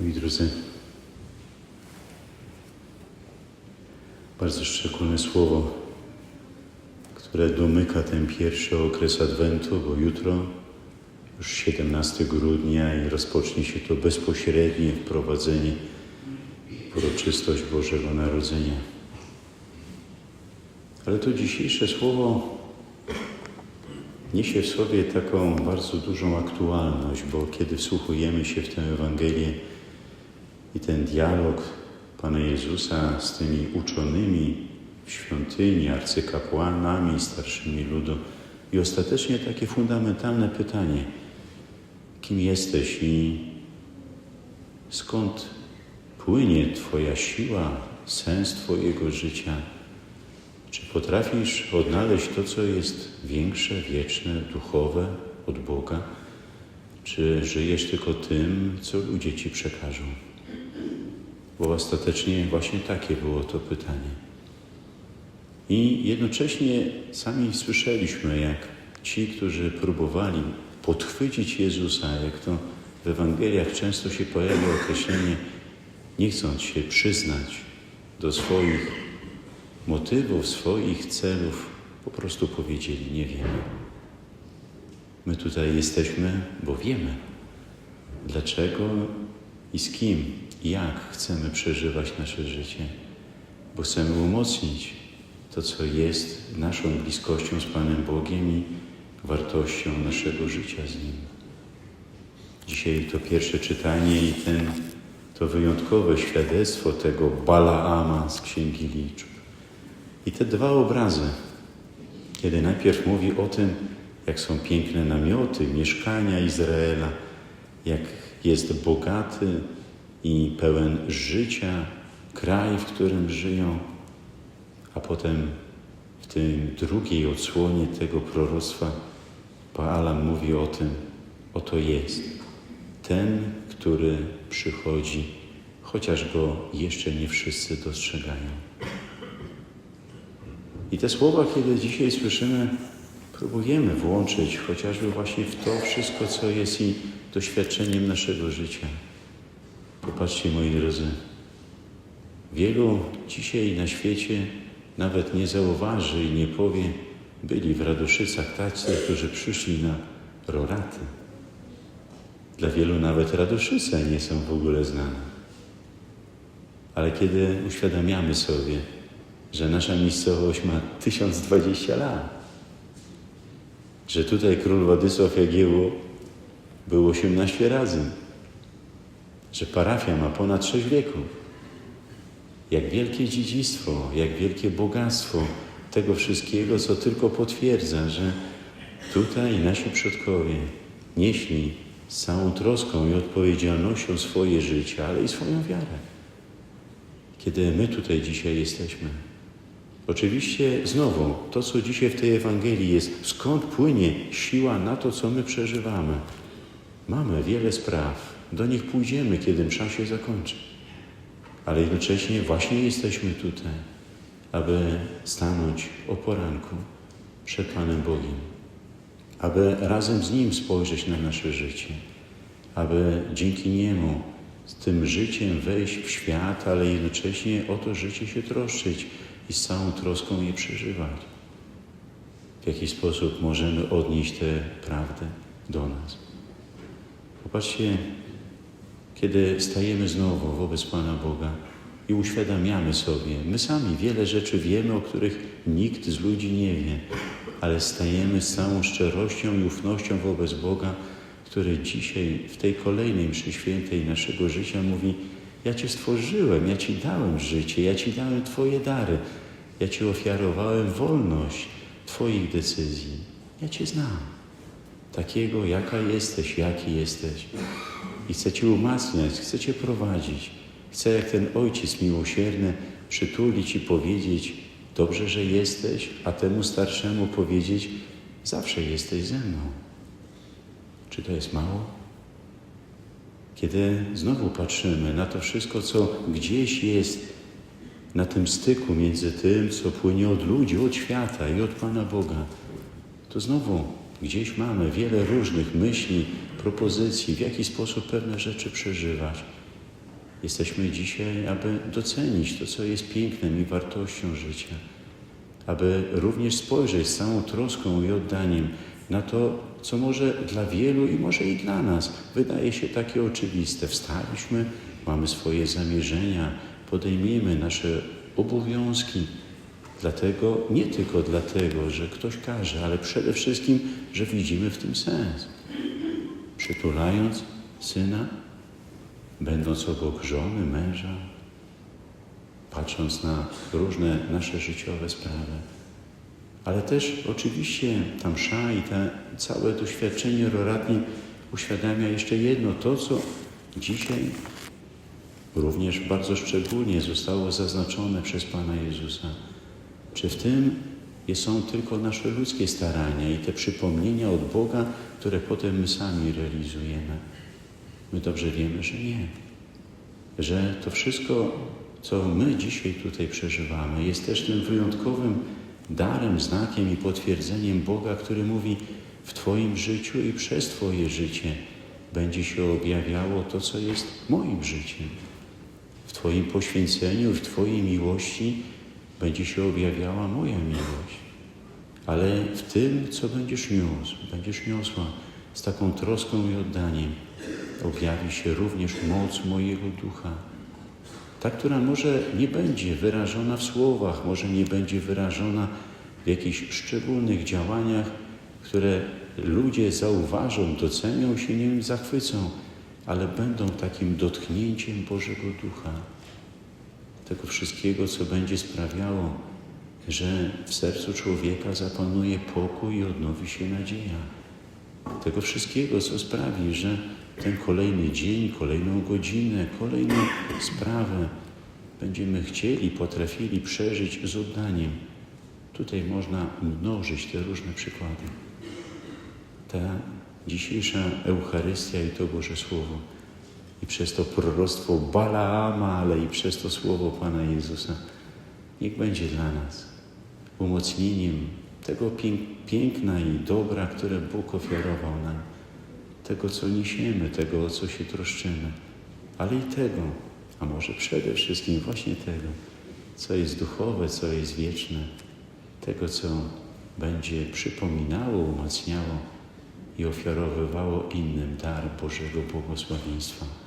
Moi drodzy, bardzo szczególne słowo, które domyka ten pierwszy okres Adwentu, bo jutro już 17 grudnia i rozpocznie się to bezpośrednie wprowadzenie w uroczystość Bożego Narodzenia. Ale to dzisiejsze słowo niesie w sobie taką bardzo dużą aktualność, bo kiedy wsłuchujemy się w tę Ewangelię i ten dialog Pana Jezusa z tymi uczonymi w świątyni, arcykapłanami, starszymi ludu i ostatecznie takie fundamentalne pytanie, kim jesteś i skąd płynie Twoja siła, sens Twojego życia? Czy potrafisz odnaleźć to, co jest większe, wieczne, duchowe od Boga? Czy żyjesz tylko tym, co ludzie Ci przekażą? Bo ostatecznie właśnie takie było to pytanie. I jednocześnie sami słyszeliśmy, jak ci, którzy próbowali podchwycić Jezusa, jak to w Ewangeliach często się pojawia określenie, nie chcąc się przyznać do swoich motywów, swoich celów, po prostu powiedzieli: Nie wiemy. My tutaj jesteśmy, bo wiemy, dlaczego i z kim i jak chcemy przeżywać nasze życie, bo chcemy umocnić to, co jest naszą bliskością z Panem Bogiem i wartością naszego życia z Nim. Dzisiaj to pierwsze czytanie i ten, to wyjątkowe świadectwo tego Balaama z Księgi Liczb. I te dwa obrazy, kiedy najpierw mówi o tym, jak są piękne namioty, mieszkania Izraela, jak jest bogaty i pełen życia kraj, w którym żyją, a potem w tej drugiej odsłonie tego proroctwa Baalam mówi o tym, oto jest ten, który przychodzi, chociaż go jeszcze nie wszyscy dostrzegają. I te słowa, kiedy dzisiaj słyszymy, próbujemy włączyć chociażby właśnie w to wszystko, co jest i doświadczeniem naszego życia. Popatrzcie, moi drodzy, wielu dzisiaj na świecie nawet nie zauważy i nie powie, byli w Radoszycach tacy, którzy przyszli na roraty. Dla wielu nawet Radoszyce nie są w ogóle znane. Ale kiedy uświadamiamy sobie, że nasza miejscowość ma 1020 lat, że tutaj król Władysław Jagiełło był 18 razy, że parafia ma ponad 6 wieków. Jak wielkie dziedzictwo, jak wielkie bogactwo tego wszystkiego, co tylko potwierdza, że tutaj nasi przodkowie nieśli z całą troską i odpowiedzialnością swoje życie, ale i swoją wiarę. Kiedy my tutaj dzisiaj jesteśmy, Oczywiście znowu to, co dzisiaj w tej Ewangelii jest, skąd płynie siła na to, co my przeżywamy. Mamy wiele spraw, do nich pójdziemy, kiedy msza się zakończy. Ale jednocześnie właśnie jesteśmy tutaj, aby stanąć o poranku przed Panem Bogiem, aby razem z Nim spojrzeć na nasze życie, aby dzięki Niemu z tym życiem wejść w świat, ale jednocześnie o to życie się troszczyć i z całą troską je przeżywać. W jaki sposób możemy odnieść tę prawdę do nas. Popatrzcie, kiedy stajemy znowu wobec Pana Boga i uświadamiamy sobie, my sami wiele rzeczy wiemy, o których nikt z ludzi nie wie, ale stajemy z całą szczerością i ufnością wobec Boga, który dzisiaj w tej kolejnej mszy świętej naszego życia mówi, ja Cię stworzyłem, ja Ci dałem życie, ja Ci dałem Twoje dary, ja Ci ofiarowałem wolność Twoich decyzji. Ja Cię znam, takiego, jaka jesteś, jaki jesteś. I chcę Cię umacniać, chcę Cię prowadzić. Chcę, jak ten Ojciec miłosierny, przytulić i powiedzieć, dobrze, że jesteś, a temu starszemu powiedzieć, zawsze jesteś ze mną. Czy to jest mało? Kiedy znowu patrzymy na to wszystko, co gdzieś jest na tym styku między tym, co płynie od ludzi, od świata i od Pana Boga, to znowu gdzieś mamy wiele różnych myśli, propozycji, w jaki sposób pewne rzeczy przeżywać. Jesteśmy dzisiaj, aby docenić to, co jest pięknem i wartością życia, aby również spojrzeć z całą troską i oddaniem na to, co może dla wielu i może i dla nas wydaje się takie oczywiste. Wstaliśmy, mamy swoje zamierzenia, podejmiemy nasze obowiązki. Dlatego, nie tylko dlatego, że ktoś każe, ale przede wszystkim, że widzimy w tym sens. Przytulając syna, będąc obok żony, męża, patrząc na różne nasze życiowe sprawy. Ale też oczywiście ta msza i to całe doświadczenie roratni uświadamia jeszcze jedno, to co dzisiaj również bardzo szczególnie zostało zaznaczone przez Pana Jezusa. Czy w tym są tylko nasze ludzkie starania i te przypomnienia od Boga, które potem my sami realizujemy? My dobrze wiemy, że nie. Że to wszystko, co my dzisiaj tutaj przeżywamy, jest też tym wyjątkowym darem, znakiem i potwierdzeniem Boga, który mówi: W Twoim życiu i przez Twoje życie będzie się objawiało to, co jest moim życiem. W Twoim poświęceniu, w Twojej miłości będzie się objawiała moja miłość. Ale w tym, co będziesz niósł, będziesz niosła z taką troską i oddaniem, objawi się również moc mojego ducha. Ta, która może nie będzie wyrażona w słowach, może nie będzie wyrażona w jakichś szczególnych działaniach, które ludzie zauważą, docenią się nim, zachwycą, ale będą takim dotknięciem Bożego Ducha. Tego wszystkiego, co będzie sprawiało, że w sercu człowieka zapanuje pokój i odnowi się nadzieja. Tego wszystkiego, co sprawi, że ten kolejny dzień, kolejną godzinę, kolejną sprawę będziemy chcieli, potrafili przeżyć z oddaniem. Tutaj można mnożyć te różne przykłady. Ta dzisiejsza Eucharystia i to Boże Słowo i przez to proroctwo Balaama, ale i przez to Słowo Pana Jezusa niech będzie dla nas umocnieniem tego piękna i dobra, które Bóg ofiarował nam. Tego, co niesiemy, tego, o co się troszczymy, ale i tego, a może przede wszystkim właśnie tego, co jest duchowe, co jest wieczne, tego, co będzie przypominało, umacniało i ofiarowywało innym dar Bożego błogosławieństwa.